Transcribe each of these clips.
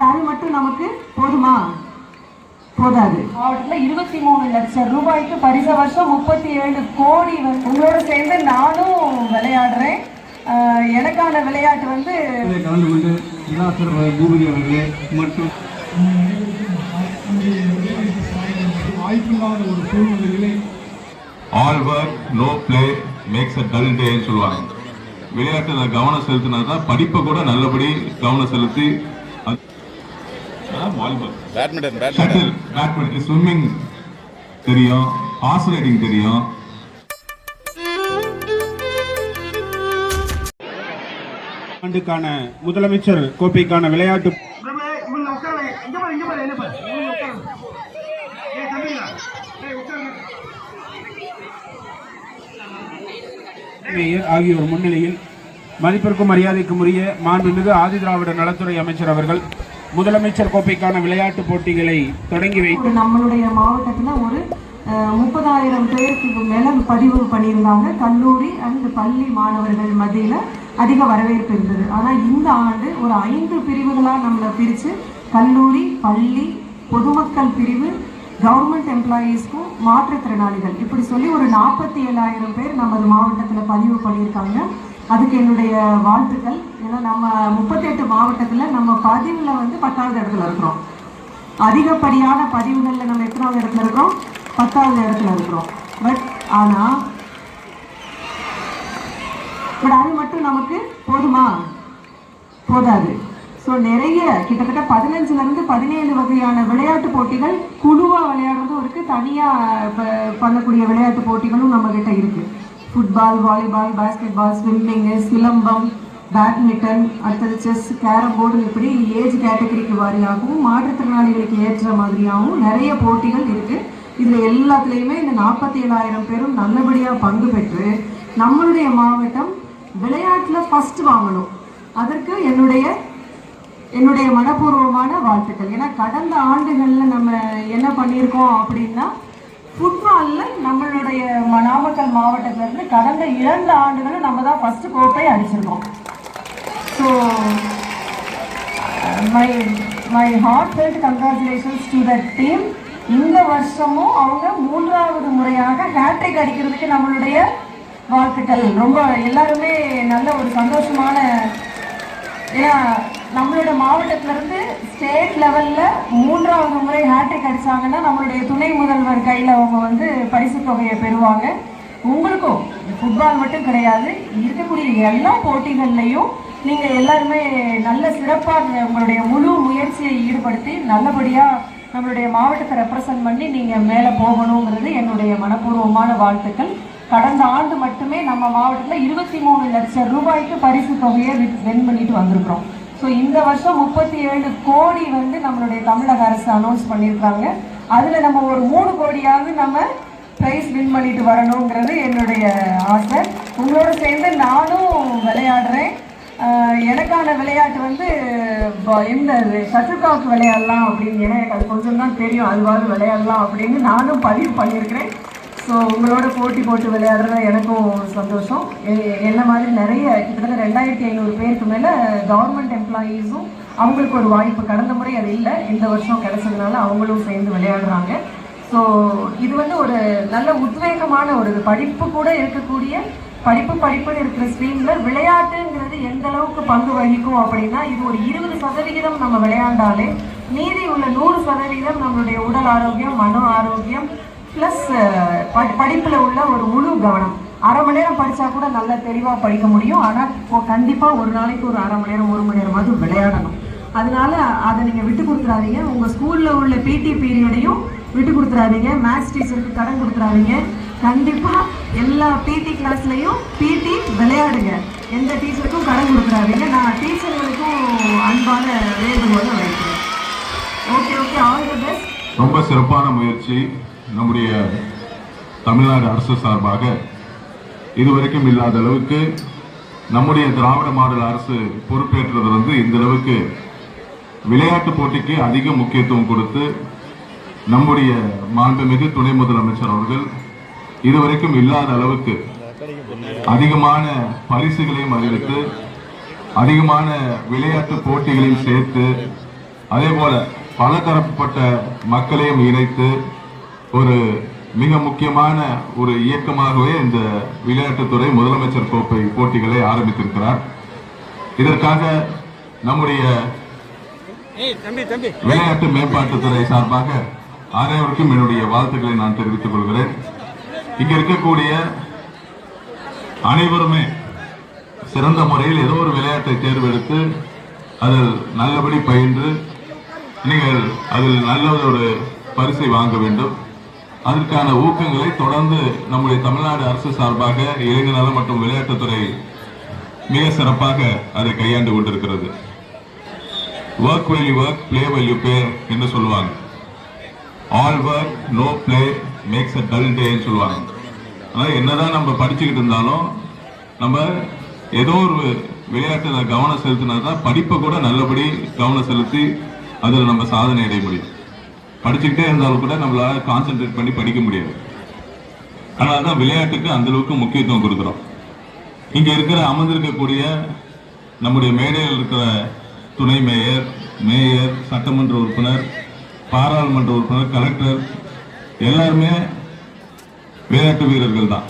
அது மட்டும் நமக்கு போதுமா? போதாது. மாவட்டத்தில் இருபத்தி மூணு லட்சம் ரூபாய்க்கு பரிச வருஷம் முப்பத்தி ஏழு கோடி வந்து உங்களோட சேர்ந்து நானும் விளையாடுறேன். எனக்கான விளையாட்டு வந்து கலந்து கொண்டு பூபதி அவர்களே மற்றும் வாய்ப்பில்லாத ஒரு சூழ்நிலைகளை all work no play makes a dull டேன்னு சொல்லுவாங்க. விளையாட்டுல கவனம் செலுத்தினா தான் படிப்பை கூட நல்லபடி கவனம் செலுத்தி volleyball. Badminton badminton badminton swimming தெரியும்? ஹார்ஸ் ரைடிங் தெரியும்? ஆண்டுக்கான முதலமைச்சர் கோப்பைக்கான விளையாட்டு மேயர் ஆகியோர் முன்னிலையில் மதிப்பிற்கும் மரியாதைக்கும் உரிய மாண்புமிகு ஆதிதிராவிட நலத்துறை அமைச்சர் அவர்கள் முதலமைச்சர் கோப்பைக்கான விளையாட்டு போட்டிகளை தொடங்கி வைத்து நம்மளுடைய மாவட்டத்தில் ஒரு முப்பதாயிரம் பேருக்கு மேல பதிவு பண்ணியிருந்தாங்க. கல்லூரி அண்ட் பள்ளி மாணவர்கள் மத்தியில அதிக வரவேற்பு இருந்தது. ஆனா இந்த ஆண்டு ஒரு ஐந்து பிரிவுகளா நம்மளை பிரிச்சு கல்லூரி பள்ளி பொதுமக்கள் பிரிவு கவர்மெண்ட் எம்ப்ளாயீஸ்க்கும் மாற்றுத்திறனாளிகள். இப்படி சொல்லி ஒரு நாற்பத்தி ஏழாயிரம் பேர் நமது மாவட்டத்தில் பதிவு பண்ணியிருக்காங்க. அதுக்கு என்னுடைய வாழ்த்துக்கள். ஏன்னா நம்ம முப்பத்தெட்டு மாவட்டத்தில் நம்ம பதிவில் வந்து பத்தாவது இடத்துல இருக்கிறோம். அதிகப்படியான பதிவுகளில் நம்ம எத்தனாவது இடத்துல இருக்கிறோம்? பத்தாவது இடத்துல இருக்கிறோம். பட் ஆனால் பட் அது மட்டும் நமக்கு போதுமா? போதாது. ஸோ நிறைய கிட்டத்தட்ட பதினஞ்சுலேருந்து பதினேழு வகையான விளையாட்டு போட்டிகள் குழுவாக விளையாடுறதும் இருக்குது தனியாக பண்ணக்கூடிய விளையாட்டு போட்டிகளும் நம்மக்கிட்ட இருக்குது football volleyball basketball swimming silambam badminton அடுத்தது செஸ் கேரம் போர்டு இப்படி ஏஜ் கேட்டகரிக்கு வாரியாகவும் மாற்றுத்திறனாளிகளுக்கு ஏற்ற மாதிரியாகவும் நிறைய போட்டிகள் இருக்கு. இதுல எல்லாத்துலேயுமே இந்த நாற்பத்தி ஏழாயிரம் பேரும் நல்லபடியா பங்கு பெற்று நம்மளுடைய மாவட்டம் விளையாட்டுல ஃபர்ஸ்ட் வாங்கணும். அதற்கு என்னுடைய என்னுடைய மனப்பூர்வமான வாழ்த்துக்கள். ஏன்னா கடந்த ஆண்டுகளில் நம்ம என்ன பண்ணியிருக்கோம் அப்படின்னா ஃபுட்பாலில் நம்மளுடைய ம- நாமக்கல் மாவட்டத்திலேருந்து கடந்த இரண்டு ஆண்டுகளும் நம்ம தான் ஃபஸ்ட்டு கோப்பை அடிச்சிருக்கோம். So my my heart felt congratulations to the team இந்த வருஷமும் அவங்க மூன்றாவது முறையாக ஹேட்ரிக் அடிக்கிறதுக்கு நம்மளுடைய வாழ்த்துக்கள். ரொம்ப எல்லாருமே நல்ல ஒரு சந்தோஷமான ஏன்னா நம்மளோட மாவட்டத்துல இருந்து ஸ்டேட் லெவலில் மூன்றாவது முறை ஹேட்ரிக் அடித்தாங்கன்னா நம்மளுடைய துணை முதல்வர் கையில் அவங்க வந்து பரிசு தொகையை பெறுவாங்க. உங்களுக்கும் ஃபுட்பால் மட்டும் கிடையாது இருக்கக்கூடிய எல்லா போட்டிகள்லையும் நீங்கள் எல்லாருமே நல்ல சிறப்பாக உங்களுடைய முழு முயற்சியை ஈடுபடுத்தி நல்லபடியாக நம்மளுடைய மாவட்டத்தை ரெப்ரசன்ட் பண்ணி நீங்கள் மேலே போகணுங்கிறது என்னுடைய மனப்பூர்வமான வாழ்த்துக்கள். கடந்த ஆண்டு மட்டுமே நம்ம மாவட்டத்தில் இருபத்தி மூணு லட்சம் ரூபாய்க்கு பரிசு தொகையை வின் பண்ணிட்டு வந்திருக்கிறோம். ஸோ இந்த வருஷம் முப்பத்தி ஏழு கோடி வந்து நம்மளுடைய தமிழக அரசு அனௌன்ஸ் பண்ணியிருக்காங்க. அதில் நம்ம ஒரு மூணு கோடியாவது நம்ம ப்ரைஸ் வின் பண்ணிட்டு வரணுங்கிறது என்னுடைய ஆசை. உங்களோட சேர்ந்து நானும் விளையாடுறேன். எனக்கான விளையாட்டு வந்து ப- இந்த ஷட்டில்காக் விளையாடலாம் அப்படின்னு ஏன்னா எனக்கு அது கொஞ்சம் தான் தெரியும். அதுவாவது விளையாடலாம் அப்படின்னு நானும் பதிவு பண்ணியிருக்கிறேன். ஸோ உங்களோட போட்டி போட்டு விளையாடுறது எனக்கும் சந்தோஷம். எ- என்ன மாதிரி நிறைய கிட்டத்தட்ட ரெண்டாயிரத்தி ஐநூறு பேருக்கு மேலே கவர்மெண்ட் எம்ப்ளாயீஸும் அவங்களுக்கு ஒரு வாய்ப்பு. கடந்த முறை அது இல்லை. இந்த வருஷம் கிடைச்சதுனால அவங்களும் சேர்ந்து விளையாடுறாங்க. ஸோ இது வந்து ஒரு நல்ல உத்வேகமான ஒரு படிப்பு கூட இருக்கக்கூடிய படிப்பு படிப்புன்னு இருக்கிற ஸ்ட்ரீமில் விளையாட்டுங்கிறது எந்த அளவுக்கு பங்கு வகிக்கும் அப்படின்னா இது ஒரு இருபது சதவிகிதம் நம்ம விளையாண்டாலே மீதி உள்ள நூறு சதவிகிதம் நம்மளுடைய உடல் ஆரோக்கியம் மன ஆரோக்கியம் ப்ளஸ் படிப்பில் உள்ள ஒரு முழு கவனம். அரை மணி நேரம் படித்தா கூட நல்லா தெளிவாக படிக்க முடியும். ஆனால் இப்போ கண்டிப்பாக ஒரு நாளைக்கு ஒரு அரை மணி நேரம் ஒரு மணி நேரமாவது விளையாடணும். அதனால அதை நீங்கள் விட்டு கொடுத்துறாதீங்க. உங்கள் ஸ்கூலில் உள்ள பிடி பீரியடையும் விட்டு கொடுத்துறாதீங்க. மேத்ஸ் டீச்சருக்கு கடன் கொடுத்துறாதீங்க. கண்டிப்பாக எல்லா பிடி கிளாஸ்லையும் பிடி விளையாடுங்க. எந்த டீச்சருக்கும் கடன் கொடுக்குறாதீங்க நான் டீச்சர்களுக்கும் அன்பான வேண்டுகோளை வைக்கிறேன். Okay okay all the best ரொம்ப சிறப்பான முயற்சி நம்முடைய தமிழ்நாடு அரசு சார்பாக. இதுவரைக்கும் இல்லாத அளவுக்கு நம்முடைய திராவிட மாடல் அரசு பொறுப்பேற்றது வந்து இந்த அளவுக்கு விளையாட்டு போட்டிக்கு அதிக முக்கியத்துவம் கொடுத்து நம்முடைய மாண்புமிகு துணை முதலமைச்சர் அவர்கள் இதுவரைக்கும் இல்லாத அளவுக்கு அதிகமான பரிசுகளையும் அறிவித்து அதிகமான விளையாட்டு போட்டிகளையும் சேர்த்து அதே போல பலதரப்பட்ட மக்களையும் இணைத்து ஒரு மிக முக்கியமான ஒரு இயக்கமாகவே இந்த விளையாட்டுத்துறை முதலமைச்சர் கோப்பை போட்டிகளை ஆரம்பித்திருக்கிறார். இதற்காக நம்முடைய விளையாட்டு மேம்பாட்டுத்துறை சார்பாக அனைவருக்கும் என்னுடைய வாழ்த்துக்களை நான் தெரிவித்துக் கொள்கிறேன். இங்க இருக்கக்கூடிய அனைவருமே சிறந்த முறையில் ஏதோ ஒரு விளையாட்டை தேர்வெடுத்து அதில் நல்லபடி பயின்று நீங்கள் அதில் நல்ல ஒரு பரிசை வாங்க வேண்டும். அதற்கான ஊக்கங்களை தொடர்ந்து நம்முடைய தமிழ்நாடு அரசு சார்பாக இளைஞர் நலம் மற்றும் விளையாட்டுத்துறை மிக சிறப்பாக அதை கையாண்டு கொண்டிருக்கிறது. Work value work play value pay என்று சொல்லுவாங்க. All work no play makes a dull டேன்னு சொல்லுவாங்க. அதாவது என்னதான் நம்ம படிச்சுக்கிட்டு இருந்தாலும் நம்ம ஏதோ ஒரு விளையாட்டில் கவனம் செலுத்தினா தான் படிப்பை கூட நல்லபடி கவனம் செலுத்தி அதில் நம்ம சாதனை அடைய முடியும். படிச்சுக்கிட்டே இருந்தாலும் கூட நம்மளால் கான்சென்ட்ரேட் பண்ணி படிக்க முடியாது. அதனால தான் விளையாட்டுக்கு அந்தளவுக்கு முக்கியத்துவம் கொடுக்குறோம். இங்கே இருக்கிற அமர்ந்திருக்கக்கூடிய நம்முடைய மேடையில் இருக்கிற துணை மேயர் மேயர் சட்டமன்ற உறுப்பினர் பாராளுமன்ற உறுப்பினர் கலெக்டர் எல்லாருமே விளையாட்டு வீரர்கள் தான்.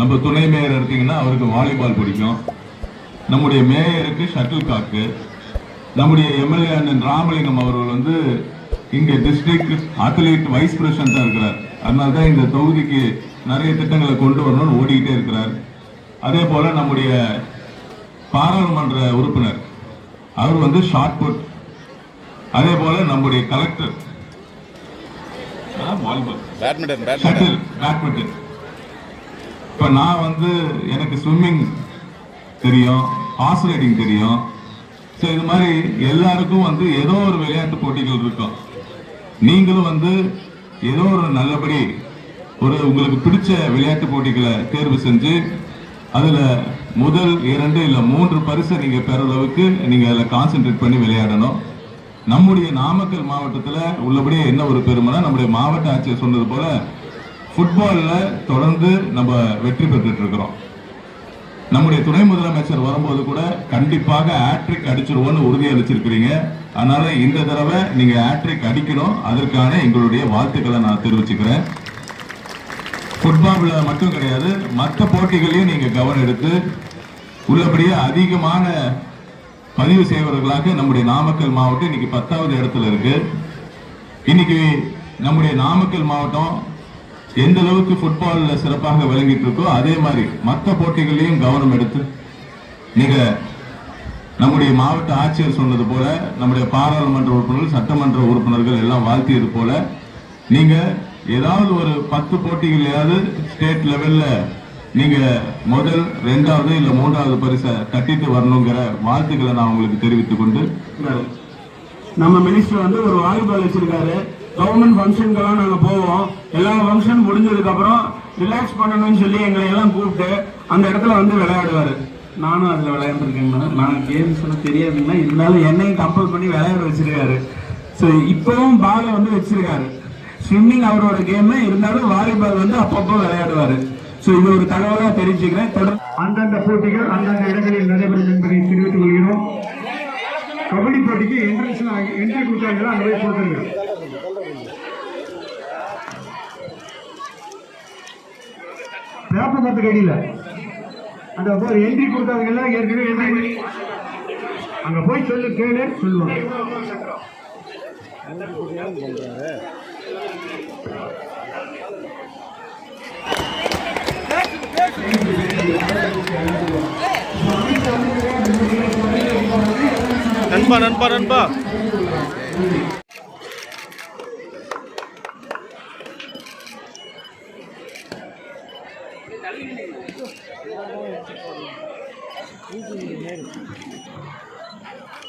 நம்ம துணை மேயர் எடுத்தீங்கன்னா அவருக்கு வாலிபால் பிடிக்கும். நம்முடைய மேயருக்கு ஷட்டில் காக்கு. நம்முடைய எம்எல்ஏ அண்ணன் ராமலிங்கம் அவர்கள் வந்து இங்கே டிஸ்ட்ரிக்ட் அத்லீட் வைஸ் பிரசிடண்டாக இருக்கிறார். அதனால தான் இந்த தொகுதிக்கு நிறைய திட்டங்களை கொண்டு வரணும்னு ஓடிக்கிட்டே இருக்கிறார். அதே போல் நம்முடைய பாராளுமன்ற உறுப்பினர் அவர் வந்து ஷார்ட் புட் அதே போல் நம்முடைய கலெக்டர் வாலிபால் பேட்மிண்டன் பேட்மிண்டன் இப்போ நான் வந்து எனக்கு ஸ்விம்மிங் தெரியும் ஹார்ஸ் ரைடிங் தெரியும். ஸோ இது மாதிரி எல்லாருக்கும் வந்து ஏதோ ஒரு விளையாட்டு போட்டிகள் இருக்கும். நீங்களும் வந்து ஏதோ ஒரு நல்லபடி ஒரு உங்களுக்கு பிடிச்ச விளையாட்டு போட்டிகளை தேர்வு செஞ்சு அதுல முதல் இரண்டு இல்ல மூன்று பரிசை நீங்க பெற அளவுக்கு நீங்க அதில் கான்சென்ட்ரேட் பண்ணி விளையாடணும். நம்முடைய நாமக்கல் மாவட்டத்தில் உள்ளபடியே என்ன ஒரு பெருமைனா நம்முடைய மாவட்ட ஆட்சியர் சொன்னது போல ஃபுட்பாலில் தொடர்ந்து நம்ம வெற்றி பெற்றுட்டு இருக்கிறோம். நம்முடைய துணை முதலமைச்சர் வரும்போது கூட கண்டிப்பாக ஆட்ரிக் அடிச்சிருவோம்னு உறுதி அளிச்சிருக்கிறீங்க அதனால இந்த தடவை நீங்க ஆட்ரிக் அடிக்கணும். அதற்கான எங்களுடைய வாழ்த்துக்களை நான் தெரிவிச்சுக்கிறேன். ஃபுட்பாலில் மட்டும் கிடையாது மற்ற போட்டிகளையும் நீங்க கவனம் எடுத்து உள்ளபடியே அதிகமான பதிவு செய்வர்களாக நம்முடைய நாமக்கல் மாவட்டம் இன்னைக்கு பத்தாவது இடத்துல இருக்கு. இன்னைக்கு நம்முடைய நாமக்கல் மாவட்டம் எந்த அளவுக்கு ஃபுட்பால்ல சிறப்பாக விளங்கிட்டு இருக்கோ அதே மாதிரி மற்ற போட்டிகளையும் கவனம் எடுத்து நீங்க நம்முடைய மாவட்ட ஆட்சியர் சொன்னது போல நம்முடைய பாராளுமன்ற உறுப்பினர்கள் சட்டமன்ற உறுப்பினர்கள் எல்லாம் வாழ்த்தியது போல நீங்க ஏதாவது ஒரு பத்து போட்டிகளையாவது ஸ்டேட் லெவல்ல நீங்க முதல் ரெண்டாவது இல்ல மூன்றாவது பரிசை கட்டிட்டு வரணுங்கிற வாழ்த்துக்களை நான் உங்களுக்கு தெரிவித்துக் கொண்டு நம்ம மினிஸ்டர் வந்து ஒரு வாலிபால் வச்சிருக்காரு கவர்மெண்ட் ஃபங்க்ஷனுக்கெல்லாம் நாங்க போவோம். எல்லா ஃபங்க்ஷன் முடிஞ்சதுக்கு அப்புறம் ரிலாக்ஸ் பண்ணணும்னு சொல்லி எங்களை எல்லாம் கூப்பிட்டு அந்த இடத்துல வந்து விளையாடுவாரு. நானும் அதுல விளையாண்டுருக்கேங்கண்ணா நான் கேம்ஸ் எல்லாம் தெரியாதுங்கன்னா இருந்தாலும் என்னையும் கம்பல் பண்ணி விளையாட வச்சிருக்காரு. ஸோ இப்பவும் பாலை வந்து வச்சிருக்காரு. ஸ்விம்மிங் அவரோட கேம் இருந்தாலும் வாலிபால் வந்து அப்பப்போ விளையாடுவாரு. ஸோ இது ஒரு தகவலாக தெரிஞ்சுக்கிறேன். தொடர் அந்தந்த போட்டிகள் அந்தந்த இடங்களில் நடைபெறும் என்பதை தெரிவித்துக் கொள்கிறோம். கபடி போட்டிக்கு என்ட்ரன்ஸ் என்ட்ரி கொடுத்தாங்க அங்கே போய் கொடுத்துருங்க பேப்பர் பத்து அடியில். அந்த ஒரு என்ட்ரி கொடுத்தவங்க ஏற்கனவே என்ட்ரி அங்க போய் சொல்லு கேளு சொல்லுவாங்க. நண்பா நண்பா நண்பா.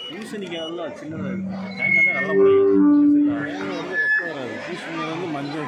பூசணிக்காய் சின்னதாக இருக்கு தேங்காய் தான் நல்லா முடியும் வந்து மஞ்சள்